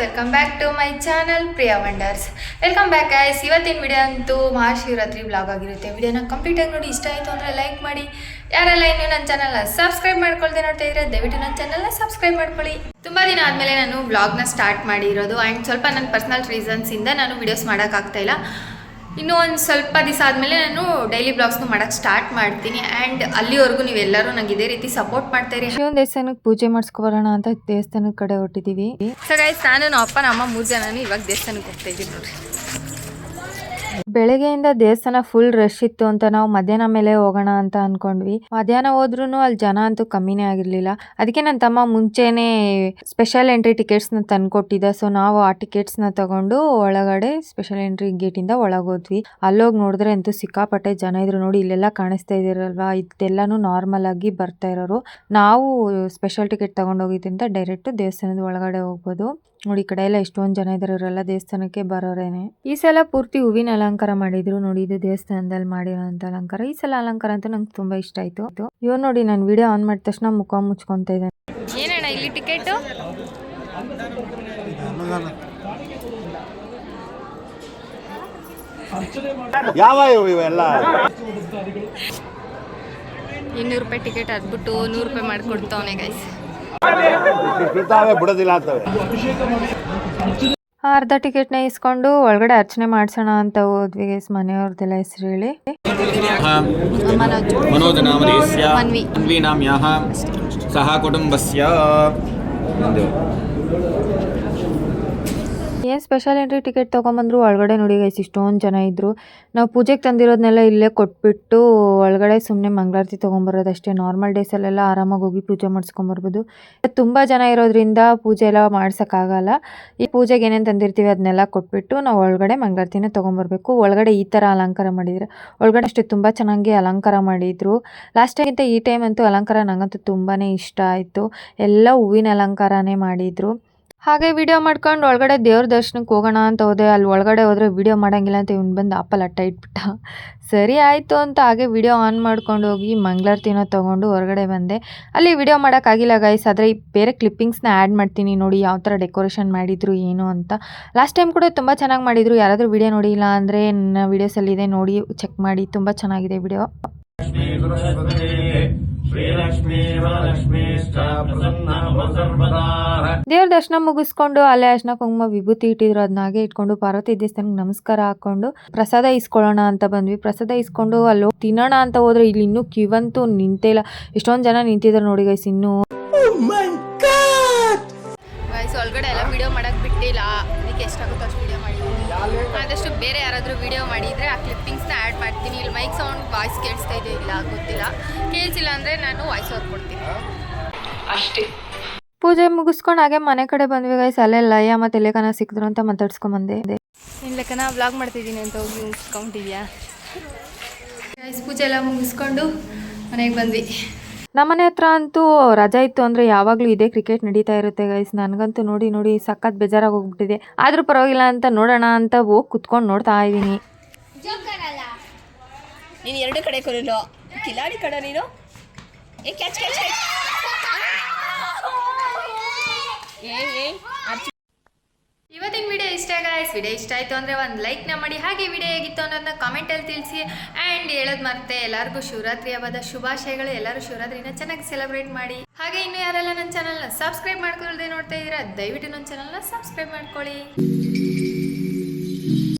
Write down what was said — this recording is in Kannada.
Welcome back to my channel Priya wonders welcome back guys ಇವತ್ತಿನ ವಿಡಿಯೋ ಅಂತೂ ಮಹಾಶಿವರಾತ್ರಿ ಬ್ಲಾಗ್ ಆಗಿರುತ್ತೆ. ವಿಡಿಯೋನ ಕಂಪ್ಲೀಟಾಗಿ ನೋಡಿ, ಇಷ್ಟ ಆಯಿತು ಅಂದರೆ ಲೈಕ್ ಮಾಡಿ. ಯಾರೆಲ್ಲ ಇನ್ನೂ ನನ್ನ ಚಾನಲ್ನ ಸಬ್ಸ್ಕ್ರೈಬ್ ಮಾಡ್ಕೊಳ್ದೆ ನೋಡ್ತಾ ಇದ್ರೆ, ದಯವಿಟ್ಟು ನನ್ನ ಚಾನಲ್ನ ಸಬ್ಸ್ಕ್ರೈಬ್ ಮಾಡ್ಕೊಳ್ಳಿ. ತುಂಬ ದಿನ ಆದಮೇಲೆ ನಾನು ಬ್ಲಾಗ್ನ ಸ್ಟಾರ್ಟ್ ಮಾಡಿರೋದು. ಆ್ಯಂಡ್ ಸ್ವಲ್ಪ ನನ್ನ ಪರ್ಸ್ನಲ್ ರೀಸನ್ಸಿಂದ ನಾನು ವಿಡಿಯೋಸ್ ಮಾಡೋಕ್ಕಾಗ್ತಾ ಇಲ್ಲ. ಇನ್ನೂ ಒಂದು ಸ್ವಲ್ಪ ದಿವಸ ಆದಮೇಲೆ ನಾನು ಡೈಲಿ ಬ್ಲಾಗ್ಸ್ನು ಮಾಡೋಕ್ಕೆ ಸ್ಟಾರ್ಟ್ ಮಾಡ್ತೀನಿ. ಆ್ಯಂಡ್ ಅಲ್ಲಿವರೆಗೂ ನೀವೆಲ್ಲರೂ ನಂಗೆ ಇದೇ ರೀತಿ ಸಪೋರ್ಟ್ ಮಾಡ್ತಾ ಇರಿ. ಒಂದು ದೇವಸ್ಥಾನಕ್ಕೆ ಪೂಜೆ ಮಾಡಿಸ್ಕೊಬರೋಣ ಅಂತ ದೇವಸ್ಥಾನದ ಕಡೆ ಹೊಟ್ಟಿದ್ದೀವಿ ಸೊ ಗೈಸ್ ನಾನು ನಮ್ಮ ಅಪ್ಪ ನಮ್ಮ ಅಮ್ಮ ಮೂರು ಜನನು ಇವಾಗ ದೇವಸ್ಥಾನಕ್ಕೆ ಹೋಗ್ತಾ ಇದ್ದೀವಿ ನೋಡ್ರಿ. ಬೆಳಗ್ಗೆಯಿಂದ ದೇವಸ್ಥಾನ ಫುಲ್ ರಶ್ ಇತ್ತು ಅಂತ ನಾವು ಮಧ್ಯಾಹ್ನ ಮೇಲೆ ಹೋಗೋಣ ಅಂತ ಅನ್ಕೊಂಡ್ವಿ. ಮಧ್ಯಾಹ್ನ ಹೋದ್ರೂ ಅಲ್ಲಿ ಜನ ಅಂತೂ ಕಮ್ಮಿನೇ ಆಗಿರ್ಲಿಲ್ಲ. ಅದಕ್ಕೆ ನನ್ನ ತಮ್ಮ ಮುಂಚೆನೆ ಸ್ಪೆಷಲ್ ಎಂಟ್ರಿ ಟಿಕೆಟ್ಸ್ನ ತಂದ್ಕೊಟ್ಟಿದ್ದ. ಸೊ ನಾವು ಆ ಟಿಕೆಟ್ಸ್ನ ತಗೊಂಡು ಒಳಗಡೆ ಸ್ಪೆಷಲ್ ಎಂಟ್ರಿ ಗೇಟ್ ಇಂದ ಒಳಗೋದ್ವಿ. ಅಲ್ಲೋಗಿ ನೋಡಿದ್ರೆ ಅಂತೂ ಸಿಕ್ಕಾಪಟ್ಟೆ ಜನ ಇದ್ರು ನೋಡಿ, ಇಲ್ಲೆಲ್ಲ ಕಾಣಿಸ್ತಾ ಇದಿರಲ್ವಾ ಇದೆಲ್ಲಾನು ನಾರ್ಮಲ್ ಆಗಿ ಬರ್ತಾ ಇರೋರು. ನಾವು ಸ್ಪೆಷಲ್ ಟಿಕೆಟ್ ತಗೊಂಡೋಗಿದ್ರಿಂದ ಡೈರೆಕ್ಟ್ ದೇವಸ್ಥಾನದ ಒಳಗಡೆ ಹೋಗ್ಬೋದು. ನೋಡಿ, ಈ ಕಡೆ ಎಲ್ಲ ಎಷ್ಟೊಂದು ಜನ ಇದ್ದಾರೆ ಇವರೆಲ್ಲ ದೇವಸ್ಥಾನಕ್ಕೆ ಬರೋರೇನೆ. ಈ ಸಲ ಪೂರ್ತಿ ಹೂವಿನ ಅಲಂಕಾರ ಮಾಡಿದ್ರು ನೋಡಿ ಇದು ದೇವಸ್ಥಾನದಲ್ಲಿ ಮಾಡಿರೋಂಥ ಅಲಂಕಾರ. ಈ ಸಲ ಅಲಂಕಾರ ಅಂತ ನಂಗೆ ತುಂಬಾ ಇಷ್ಟ ಆಯ್ತು. ಇವ್ರು ನೋಡಿ ನಾನು ವಿಡಿಯೋ ಆನ್ ಮಾಡಿದ ತಕ್ಷಣ ಮುಖ ಮುಚ್ಕೊಂತ ಇದ್ದೇನೆ. ಏನಣ್ಣ ಇಲ್ಲಿ ಟಿಕೆಟ್? ಯಾವ ಇವು ಇವೆಲ್ಲ? ಇನ್ನೂರು ರೂಪಾಯಿ ಟಿಕೆಟ್ ಹಾಕ್ಬಿಟ್ಟು ನೂರು ರೂಪಾಯಿ ಮಾಡಿಕೊಡ್ತಾವನೆ ಗೈಸ್ ಬಿಡೋದಿಲ್ಲ ಅಂತವೆ ಅರ್ಧ ಟಿಕೆಟ್ನ ಇಸ್ಕೊಂಡು ಒಳಗಡೆ ಅರ್ಚನೆ ಮಾಡಿಸೋಣ ಅಂತ ಹೋದ್ವಿ ಮನೆಯವ್ರದೆಲ್ಲ ಮನೆಯವ್ರದ್ದೆಲ್ಲ ಹೆಸರು ಹೇಳಿ. ಮನೋಜ್. ಸಹ ಕುಟುಂಬಸ್ಯ. ಏನು ಸ್ಪೆಷಲ್ ಎಂಟ್ರಿ ಟಿಕೆಟ್ ತೊಗೊಂಬಂದ್ರು? ಒಳಗಡೆ ನೋಡಿ ಗೈಸ್ ಇಷ್ಟೊಂದು ಜನ ಇದ್ದರು ನಾವು ಪೂಜೆಗೆ ತಂದಿರೋದನ್ನೆಲ್ಲ ಇಲ್ಲೇ ಕೊಟ್ಬಿಟ್ಟು ಒಳಗಡೆ ಸುಮ್ಮನೆ ಮಂಗಳಾರತಿ ತೊಗೊಂಬರೋದಷ್ಟೇ ನಾರ್ಮಲ್ ಡೇಸಲ್ಲೆಲ್ಲ ಆರಾಮಾಗಿ ಹೋಗಿ ಪೂಜೆ ಮಾಡಿಸ್ಕೊಂಬರ್ಬೋದು. ತುಂಬ ಜನ ಇರೋದ್ರಿಂದ ಪೂಜೆ ಎಲ್ಲ ಮಾಡ್ಸೋಕ್ಕಾಗಲ್ಲ. ಈ ಪೂಜೆಗೆ ಏನೇನು ತಂದಿರ್ತೀವಿ ಅದನ್ನೆಲ್ಲ ಕೊಟ್ಬಿಟ್ಟು ನಾವು ಒಳಗಡೆ ಮಂಗಳಾರತಿನ ತೊಗೊಂಬರ್ಬೇಕು. ಒಳಗಡೆ ಈ ಥರ ಅಲಂಕಾರ ಮಾಡಿದರೆ, ಒಳಗಡೆ ಅಷ್ಟೇ ತುಂಬ ಚೆನ್ನಾಗಿ ಅಲಂಕಾರ ಮಾಡಿದರು. ಲಾಸ್ಟ್ ಟೈಮ್ಗಿಂತ ಈ ಟೈಮ್ ಅಂತೂ ಅಲಂಕಾರ ನನಗಂತೂ ತುಂಬಾ ಇಷ್ಟ ಆಯಿತು. ಎಲ್ಲ ಹೂವಿನ ಅಲಂಕಾರನೇ ಮಾಡಿದರು. ಹಾಗೆ ವಿಡಿಯೋ ಮಾಡ್ಕೊಂಡು ಒಳಗಡೆ ದೇವ್ರ ದರ್ಶನಕ್ಕೆ ಹೋಗೋಣ ಅಂತ ಹೋದೆ. ಅಲ್ಲಿ ಒಳಗಡೆ ಹೋದರೆ ವಿಡಿಯೋ ಮಾಡೋಂಗಿಲ್ಲ ಅಂತ ಇವ್ನು ಬಂದು ಆಪಲ್ ಅಟ್ಟ ಇಟ್ಬಿಟ್ಟ. ಸರಿ ಆಯಿತು ಅಂತ ಹಾಗೆ ವಿಡಿಯೋ ಆನ್ ಮಾಡ್ಕೊಂಡು ಹೋಗಿ ಮಂಗಳಾರತಿನ ತೊಗೊಂಡು ಹೊರಗಡೆ ಬಂದೆ. ಅಲ್ಲಿ ವಿಡಿಯೋ ಮಾಡೋಕ್ಕಾಗಿಲ್ಲ ಗೈಸ್ ಆದರೆ ಈ ಬೇರೆ ಕ್ಲಿಪ್ಪಿಂಗ್ಸ್ನ ಆ್ಯಡ್ ಮಾಡ್ತೀನಿ ನೋಡಿ ಯಾವ ಥರ ಡೆಕೋರೇಷನ್ ಮಾಡಿದ್ರು ಏನು ಅಂತ. ಲಾಸ್ಟ್ ಟೈಮ್ ಕೂಡ ತುಂಬ ಚೆನ್ನಾಗಿ ಮಾಡಿದರು. ಯಾರಾದರೂ ವಿಡಿಯೋ ನೋಡಿಲ್ಲ ಅಂದರೆ ನನ್ನ ವೀಡಿಯೋಸಲ್ಲಿದೆ ನೋಡಿ ಚೆಕ್ ಮಾಡಿ. ತುಂಬ ಚೆನ್ನಾಗಿದೆ ವಿಡಿಯೋ ದೇವ್ರ ದರ್ಶನ ಮುಗಿಸ್ಕೊಂಡು ಅಲ್ಲೇ ಅರ್ಶನ ಕುಂಕುಮ ವಿಭೂತಿ ಇಟ್ಟಿದ್ರು ಅದನ್ನಾಗೆ ಇಟ್ಕೊಂಡು ಪಾರ್ವತಿ ದೇವಸ್ಥಾನಕ್ಕೆ ನಮಸ್ಕಾರ ಹಾಕೊಂಡು ಪ್ರಸಾದ ಇಸ್ಕೊಳ್ಳೋಣ ಅಂತ ಬಂದ್ವಿ. ಪ್ರಸಾದ ಇಸ್ಕೊಂಡು ಅಲ್ಲಿ ಹೋಗಿ ತಿನ್ನೋಣ ಅಂತ ಹೋದ್ರೆ. ಇಲ್ಲಿ ಇನ್ನೂ ಕಿವಂತೂ ನಿಂತೇ ಇಲ್ಲ. ಎಷ್ಟೊಂದು ಜನ ನಿಂತಿದ್ರು ನೋಡಿ ಗೈಸ್ ಇನ್ನೂ. ಗೈಸ್ ಒಳಗಡೆ ಎಲ್ಲ ವಿಡಿಯೋ ಮಾಡಕ್ಕೆ ಬಿಟ್ಟಿಲ್ಲ. ಅದಕ್ಕೆ ಎಷ್ಟಾಗುತ್ತೋ ಅಷ್ಟು ವಿಡಿಯೋ ಮಾಡಿದ್ದೀನಿ ಆದಷ್ಟು ಬೇರೆ ಯಾರಾದರೂ ವಿಡಿಯೋ ಮಾಡಿದರೆ ಆ ಕ್ಲಿಪ್ಪಿಂಗ್ಸ್ನ ಆ್ಯಡ್ ಮಾಡ್ತೀನಿ. ಇಲ್ಲಿ ಮೈಕ್ ಸೌಂಡ್ ವಾಯ್ಸ್ ಕೇಳಿಸ್ತಾ ಇದೆ ಇಲ್ಲ ಗೊತ್ತಿಲ್ಲ. ಕೇಳಿಸಿಲ್ಲ ಅಂದರೆ ನಾನು ವಾಯ್ಸ್ ಓವರ್ ಕೊಡ್ತೀನಿ. ಪೂಜೆ ಮುಗಿಸ್ಕೊಂಡು ಹಾಗೆ ಮನೆ ಕಡೆ ಬಂದ್ವಿ ಗೈಸ್ ಅಲ್ಲೇ ಲಯ ಮತ್ತೆ ಲೇಖನ ಸಿಕ್ಕಿದ್ರು ಅಂತ ಮಾತಾಡ್ಸ್ಕೊಂಬಂದೆ ನಿನ್ನ ಲೇಖನ ಬ್ಲಾಗ್ ಮಾಡ್ತಿದ್ದೀನಿ ಅಂತ ಹೋಗಿ ಮುಗಿಸ್ಕೊಂಡಿದ್ಯಾ ಗೈಸ್ ಪೂಜೆ ಎಲ್ಲ ಮುಗಿಸ್ಕೊಂಡು ಮನೆಗೆ ಬಂದ್ವಿ. ನಮ್ಮನೆ ಹತ್ರ ಅಂತೂ ರಜಾ ಇತ್ತು ಅಂದರೆ ಯಾವಾಗಲೂ ಇದೇ ಕ್ರಿಕೆಟ್ ನಡೀತಾ ಇರುತ್ತೆ ಗೈಸ್ ನನಗಂತೂ ನೋಡಿ ನೋಡಿ ಸಖತ್ ಬೇಜಾರಾಗಿ ಹೋಗ್ಬಿಟ್ಟಿದೆ. ಆದರೂ ಪರವಾಗಿಲ್ಲ ಅಂತ ನೋಡೋಣ ಅಂತ ಹೋಗಿ ಕುತ್ಕೊಂಡು ನೋಡ್ತಾ ಇದ್ದೀನಿ. ನೀನು ಎರಡು ಕಡೆ ಕೊರಲು ಕಿಲಾಡಿ ಕಡೆ ನೀನು. ಏ ಕ್ಯಾಚ್ ಕ್ಯಾಚ್ ಕ್ಯಾಚ್ ಏ ಏ ಅರ್ಚು ಇವತ್ತಿನ ವಿಡಿಯೋ ಇಷ್ಟ ಗಾಯ್ಸ್ ವಿಡಿಯೋ ಇಷ್ಟ ಆಯಿತು ಅಂದರೆ ಒಂದು ಲೈಕ್ನ ಮಾಡಿ. ಹಾಗೆ ವಿಡಿಯೋ ಹೇಗಿತ್ತು ಅನ್ನೋದನ್ನ ಕಾಮೆಂಟಲ್ಲಿ ತಿಳಿಸಿ. ಆ್ಯಂಡ್ ಹೇಳೋದು ಮತ್ತೆ ಎಲ್ಲರಿಗೂ ಶಿವರಾತ್ರಿ ಹಬ್ಬದ ಶುಭಾಶಯಗಳು. ಎಲ್ಲರೂ ಶಿವರಾತ್ರಿನ ಚೆನ್ನಾಗಿ ಸೆಲೆಬ್ರೇಟ್ ಮಾಡಿ. ಹಾಗೆ ಇನ್ನು ಯಾರೆಲ್ಲ ನನ್ನ ಚಾನಲ್ನ ಸಬ್ಸ್ಕ್ರೈಬ್ ಮಾಡ್ಕೊಳ್ದೆ ನೋಡ್ತಾ ಇದ್ದೀರಾ, ದಯವಿಟ್ಟು ನನ್ನ ಚಾನಲ್ನ ಸಬ್ಸ್ಕ್ರೈಬ್ ಮಾಡ್ಕೊಳ್ಳಿ.